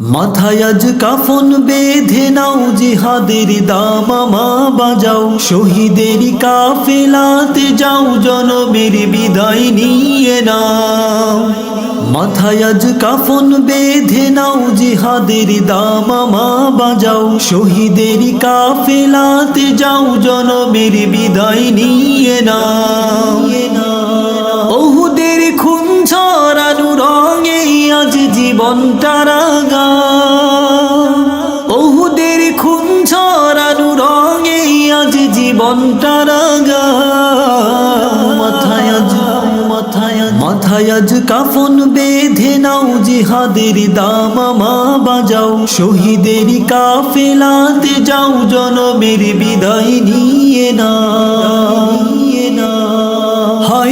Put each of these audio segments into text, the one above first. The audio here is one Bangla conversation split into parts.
মাথায় আজ কাফন বেঁধে নাও জিহাদের দামামা বাজাও। শহীদের কাফেলাতে যাও, জনমের বিদায় নিয়ে নাও। মাথায় আজ কাফন বেঁধে নাও জিহাদের দামামা বাজাও। শহীদের কাফেলাতে যাও, জনমের বিদায় নিয়ে নাও। আজ জীবনটা রাঙা ওহুদের খুন ছড়ানো রঙে আজ জীবনটা রাঙা মাথায় আজ, মাথায় আজ- কাফন বেঁধে নাও জিহাদের দামামা বাজাও। শহীদের কাফেলাতে যাও, জনমের বিদায় নিয়ে না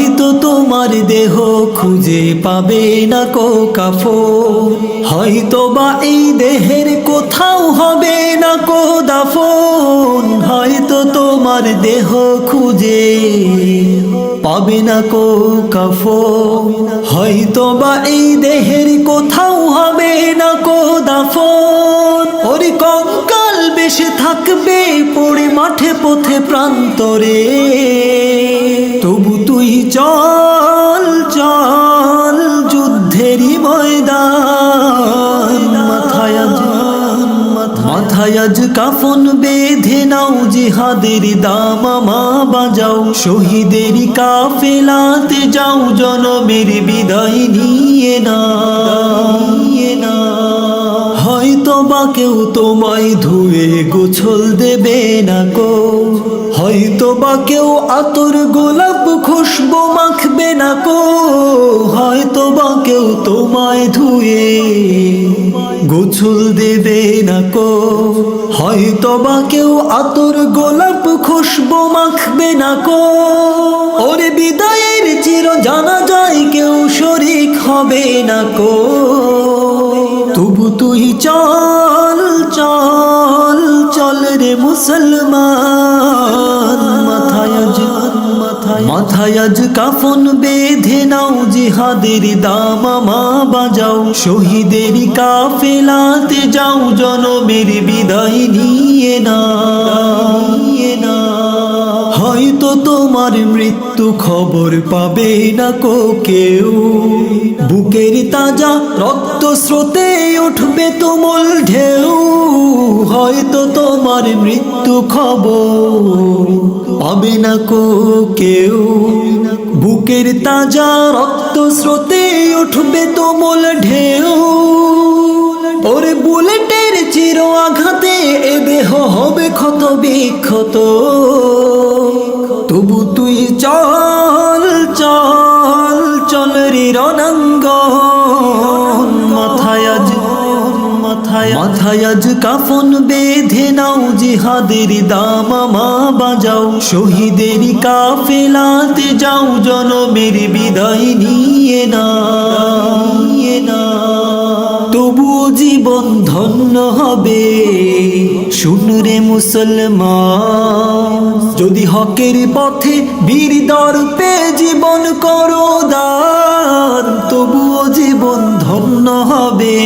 হয়তো তোমার দেহ খুঁজে পাবে না কো কাফো হয়তো বা এই দেহের কোথাও হবে না কো দাফন হয়তো তোমার দেহ খুঁজে পাবে না কো কাফো হয়তো বা এই দেহের কোথাও হবে না কো দাফন ওরে কঙ্কাল বেশে থাকবে পড়ে মাঠে পথে প্রান্তরে। তবু তুই চল চল যুদ্ধেরই ময়দান। মাথায় আজ কাফন বেঁধে নাও জিহাদের দামামা বাজাও। শহীদের কাফেলাতে যাও, জনমের বিদায় নিয়ে না বা কেউ তোমায় ধুয়ে গোছল দেবে না কো হয়তো বা কেউ আতর গোলাপ খুশবু মাখবে না কো হয়তো বা কেউ তোমায় ধুয়ে গোছল দেবে না কো হয়তো বা কেউ আতর গোলাপ খুশবু মাখবে না কো ওরে বিদায়ের চির জানা যায় কেউ শরিক হবে না কো তুই চল চল চল রে মুসলমান। মাথায় আজ মাথায় আজ কাফন বেঁধে নাও, জিহাদের দামামা বাজাও। শহীদের কাফেলাতে যাও, জনমের বিদায় নিয়ে না নিয়ে না হয়তো তোমার মৃত্যু খবর পাবে না কো কেউ। বুকের তাজা রক্ত স্রোতে উঠবে তুমুল ঢেউ। হয়তো তোমার মৃত্যু খবর পাবে না কো কেউ। বুকের তাজা রক্ত স্রোতে উঠবে তুমুল ঢেউ। ওরে বুলেটের চির আঘাতে এ দেহ হবে ক্ষত বিক্ষত। তবু তুই চল চল চল রে রণাঙ্গন। মাথায় আজ, মাথায় মাথায় আজ কাফন বেঁধে নাও জিহাদের দামামা বাজাও। শহীদের কাফেলাতে যাও, জনমের বিদায় নিয়ে না শুনরে মুসলমান। যদি হকের পথে বীর দর্পে জীবন করো দান, তবুও জীবন ধন্য হবে।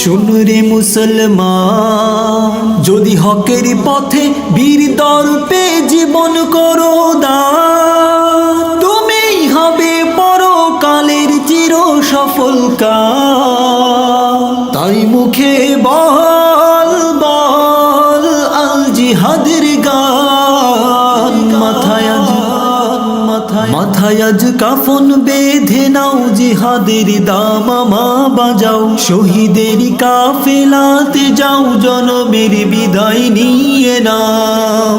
শুনরে মুসলমান, যদি হকের পথে বীর দর্পে জীবন করো দান তুমি হবে পরকালের চির সফল তাই মুখে বল মাথায় আজ কাফন বেঁধে নাও জিহাদের দামামা বাজাও। শহীদের কাফেলাতে যাও জনমের বিদায় নিয়ে নাও।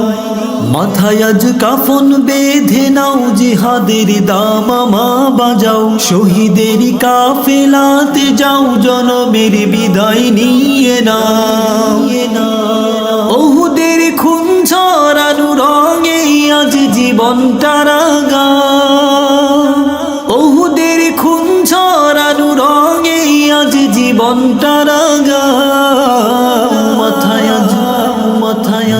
মাথায় আজ কাফন বেঁধে নাও জিহাদের দামামা বাজাও। শহীদের কাফেলাতে যাও জনমের বিদায় নিয়ে নাও। ওহুদের খুন ছড়ানো জীবনটা রাঙা ওহুদের খুন ছড়ানো রঙে আজ জীবনটা রাঙা মাথায় আজ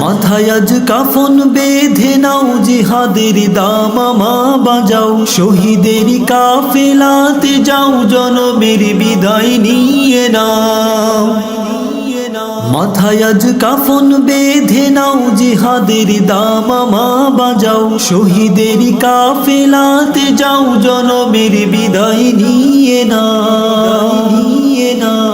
মাথায় আজ কাফন বেঁধে নাও জিহাদের দামামা বাজাও। শহীদের কাফেলাতে যাও, জনমের বিদায় নিয়ে নাও। মাথায় আজ কাফন বেঁধে নাও জিহাদের দামামা বাজাও। শহীদের কাফেলাতে যাও, জনমের বিদায় নিয়ে না নিয়ে না